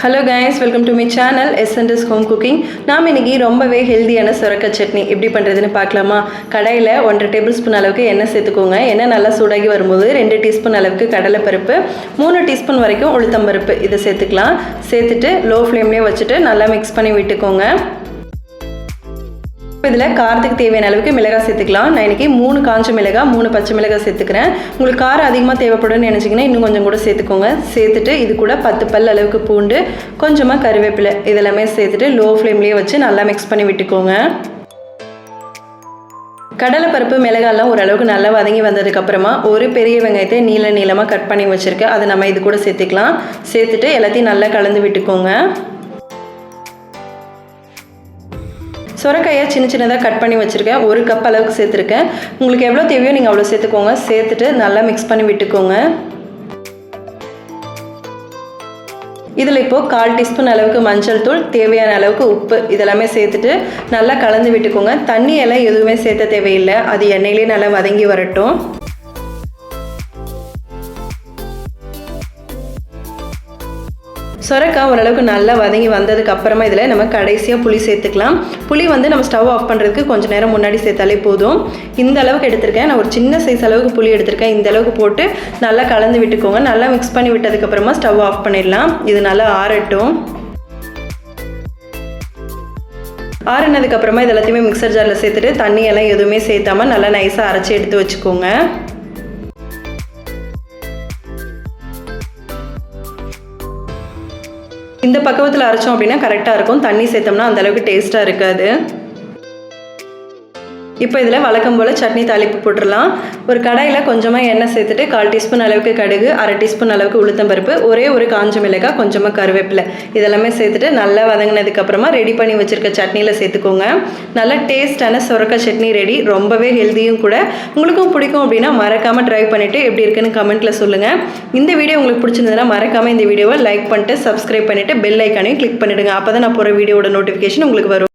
Hello guys welcome to my channel SNS home cooking நாம் இன்றைக்கி ரொம்பவே ஹெல்தியான சுரக்க சட்னி எப்படி பண்ணுறதுன்னு பார்க்கலாமா? கடையில் ஒன்றரை டேபிள் ஸ்பூன் அளவுக்கு எண்ணெய் சேர்த்துக்கோங்க. எண்ணெய் நல்லா சூடாகி வரும்போது ரெண்டு டீஸ்பூன் அளவுக்கு கடலைப்பருப்பு மூணு டீஸ்பூன் வரைக்கும் உளுத்தம்பருப்பு இதை சேர்த்துக்கலாம். சேர்த்துட்டு லோ ஃப்ளேம்லேயே வச்சுட்டு நல்லா மிக்ஸ் பண்ணி விட்டுக்கோங்க. இதில் காரத்துக்கு தேவையான அளவுக்கு மிளகாய் சேர்த்துக்கலாம். நான் இன்றைக்கி மூணு காஞ்ச மிளகாய் மூணு பச்சை மிளகாய் சேர்த்துக்கிறேன். உங்களுக்கு காரம் அதிகமாக தேவைப்படும்னு நினச்சிங்கன்னா இன்னும் கொஞ்சம் கூட சேர்த்துக்கோங்க. சேர்த்துட்டு இது கூட பத்து பல் அளவுக்கு பூண்டு கொஞ்சமாக கருவேப்பிலை இதெல்லாமே சேர்த்துட்டு லோ ஃப்ளேம்லேயே வச்சு நல்லா மிக்ஸ் பண்ணி விட்டுக்கோங்க. கடலைப்பருப்பு மிளகாலாம் ஓரளவுக்கு நல்லா வதங்கி வந்ததுக்கப்புறமா ஒரு பெரிய வெங்காயத்தை நீள நீளமாக கட் பண்ணி வச்சுருக்கேன். அதை நம்ம இது கூட சேர்த்துக்கலாம். சேர்த்துட்டு எல்லாத்தையும் நல்லா கலந்து விட்டுக்கோங்க. சுரக்காயை சின்ன சின்னதாக கட் பண்ணி வச்சுருக்கேன். ஒரு கப் அளவுக்கு சேர்த்துருக்கேன். உங்களுக்கு எவ்வளோ தேவையோ நீங்கள் அவ்வளோ சேர்த்துக்கோங்க. சேர்த்துட்டு நல்லா மிக்ஸ் பண்ணி விட்டுக்கோங்க. இதில் இப்போது கால் டீஸ்பூன் அளவுக்கு மஞ்சள் தூள் தேவையான அளவுக்கு உப்பு இதெல்லாமே சேர்த்துட்டு நல்லா கலந்து விட்டுக்கோங்க. தண்ணியெல்லாம் எதுவுமே சேர்த்த தேவையில்லை. அது எண்ணெயிலே நல்லா வதங்கி வரட்டும். சொரக்காய் ஓரளவுக்கு நல்லா வதங்கி வந்ததுக்கு அப்புறமா இதில் நம்ம கடைசியாக புளி சேர்த்துக்கலாம். புளி வந்து நம்ம ஸ்டவ் ஆஃப் பண்ணுறதுக்கு கொஞ்சம் நேரம் முன்னாடி சேர்த்தாலே போதும். இந்த அளவுக்கு எடுத்திருக்கேன். நான் ஒரு சின்ன சைஸ் அளவுக்கு புளி எடுத்திருக்கேன். இந்த அளவுக்கு போட்டு நல்லா கலந்து விட்டுக்கோங்க. நல்லா மிக்ஸ் பண்ணி விட்டதுக்கப்புறமா ஸ்டவ் ஆஃப் பண்ணிடலாம். இது நல்லா ஆறட்டும். ஆறுனதுக்கப்புறமா இது எல்லாத்தையுமே மிக்சர் ஜாரில் சேர்த்துட்டு தண்ணியெல்லாம் எதுவுமே சேர்த்தாமல் நல்லா நைஸாக அரைச்சி எடுத்து வச்சுக்கோங்க. இந்த பக்குவத்தில் அரைச்சோம் அப்படின்னா கரெக்டாக இருக்கும். தண்ணி சேர்த்தோம்னா அந்தளவுக்கு டேஸ்ட்டாக இருக்காது. இப்போ இதில் வழக்கம் போல் சட்னி தாளிப்பு போட்டுடலாம். ஒரு கடாயில் கொஞ்சமாக எண்ணெய் சேர்த்துட்டு கால் டீஸ்பூன் அளவுக்கு கடுகு அரை டீஸ்பூன் அளவுக்கு உளுத்தம்பருப்பு ஒரே ஒரு காஞ்ச மிளகாய் கொஞ்சமாக கருவேப்பிலை. இதெல்லாமே சேர்த்துட்டு நல்லா வதங்கினதுக்கப்புறமா ரெடி பண்ணி வச்சுருக்க சட்னியில் சேர்த்துக்கோங்க. நல்லா டேஸ்டான சுரக்க சட்னி ரெடி ரொம்பவே ஹெல்த்தியும் கூட. உங்களுக்கும் பிடிக்கும் அப்படின்னா மறக்காமல் ட்ரை பண்ணிவிட்டு எப்படி இருக்குன்னு கமெண்ட்டில் சொல்லுங்கள் இந்த வீடியோ உங்களுக்கு பிடிச்சிருந்ததுன்னா மறக்காமல் இந்த வீடியோவை லைக் பண்ணிட்டு சப்ஸ்கிரைப் பண்ணிவிட்டு பெல் ஐக்கானையும் கிளிக் பண்ணிவிடுங்க அப்போ தான் நான் போகிற வீடியோட நோட்டிஃபிகேஷன் உங்களுக்கு வரும்.